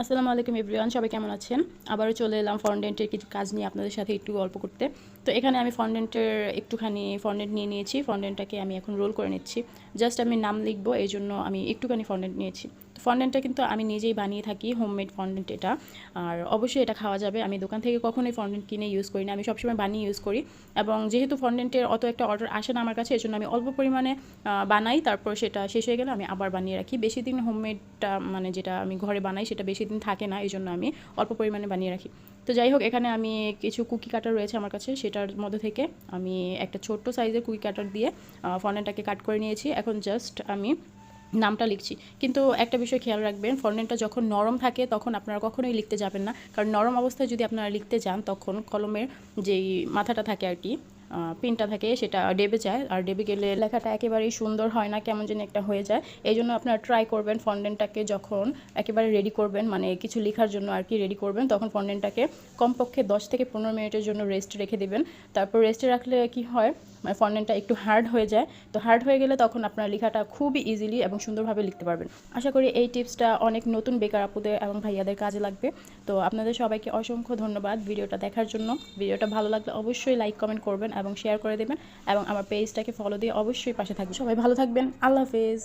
আসসালামু আলাইকুম এভরিওয়ান, সবাই কেমন আছেন? আবারও চলে এলাম ফন্ডেন্টের কিছু কাজ নিয়ে আপনাদের সাথে একটু গল্প করতে। তো এখানে আমি ফন্ডেন্টের একটুখানি ফন্ডেন্ট নিয়ে নিয়েছি, ফন্ডেন্টটাকে আমি এখন রোল করে নিচ্ছি। জাস্ট আমি নাম লিখব এই জন্য আমি একটুখানি ফন্ডেন্ট নিয়েছি। ফন্ডেন্টটা কিন্তু আমি নিজেই বানিয়ে থাকি হোমমেড ফন্ডেন্ট এটা। আর অবশ্যই এটা খাওয়া যাবে। আমি দোকান থেকে কখনোই ফন্ডেন্ট কিনে ইউজ করি না। আমি সবসময় বানিয়ে ইউজ করি। এবং যেহেতু ফন্ডেন্টের অত একটা অর্ডার আসে না আমার কাছে এই জন্য আমি অল্প পরিমাণে বানাই। তারপর সেটা শেষ হয়ে গেলে আমি আবার বানিয়ে রাখি। বেশি দিন হোমমেডটা মানে যেটা আমি ঘরে বানাই, সেটা বেশি দিন থাকে না। এই জন্য আমি অল্প পরিমাণে বানিয়ে রাখি। তো যাই হোক, এখানে আমি কিছু কুকি কাটার রয়েছে আমার কাছে। সেটার মধ্যে থেকে আমি একটা ছোট্ট সাইজের কুকি কাটার দিয়ে ফন্ডেন্টটাকে কাট করে নিয়েছি। এখন জাস্ট আমি নামটা লিখছি। কিন্তু একটা বিষয় খেয়াল রাখবেন ফন্ডেন্টটা যখন নরম থাকে তখন আপনারা কখনোই লিখতে যাবেন না। কারণ নরম অবস্থায় যদি আপনারা লিখতে যান তখন কলমের যেই মাথাটা থাকে আর কি পিনটা থাকে সেটা ডেবে যায়। আর ডেবে গেলে লেখাটা একেবারেই সুন্দর হয় না, কেমন যেন একটা হয়ে যায়। এই জন্য আপনারা ট্রাই করবেন ফন্ডেন্টটাকে যখন একেবারে রেডি করবেন মানে কিছু লেখার জন্য আর কি রেডি করবেন, তখন ফন্ডেন্টটাকে কমপক্ষে দশ থেকে পনেরো মিনিটের জন্য রেস্ট রেখে দেবেন। তারপর রেস্টে রাখলে কি হয় মানে ফন্ডেন্টটা একটু হার্ড হয়ে যায়। তো হার্ড হয়ে গেলে তখন আপনার লেখাটা খুবই ইজিলি এবং সুন্দরভাবে লিখতে পারবেন। আশা করি এই টিপসটা অনেক নতুন বেকার আপুদের এবং ভাইয়াদের কাজে লাগবে। তো আপনাদের সবাইকে অসংখ্য ধন্যবাদ ভিডিওটা দেখার জন্য। ভিডিওটা ভালো লাগলে অবশ্যই লাইক কমেন্ট করবেন এবং শেয়ার করে দেবেন এবং আমার পেজটাকে ফলো দিয়ে অবশ্যই পাশে থাকবেন। সবাই ভালো থাকবেন। আল্লাহ হাফেজ।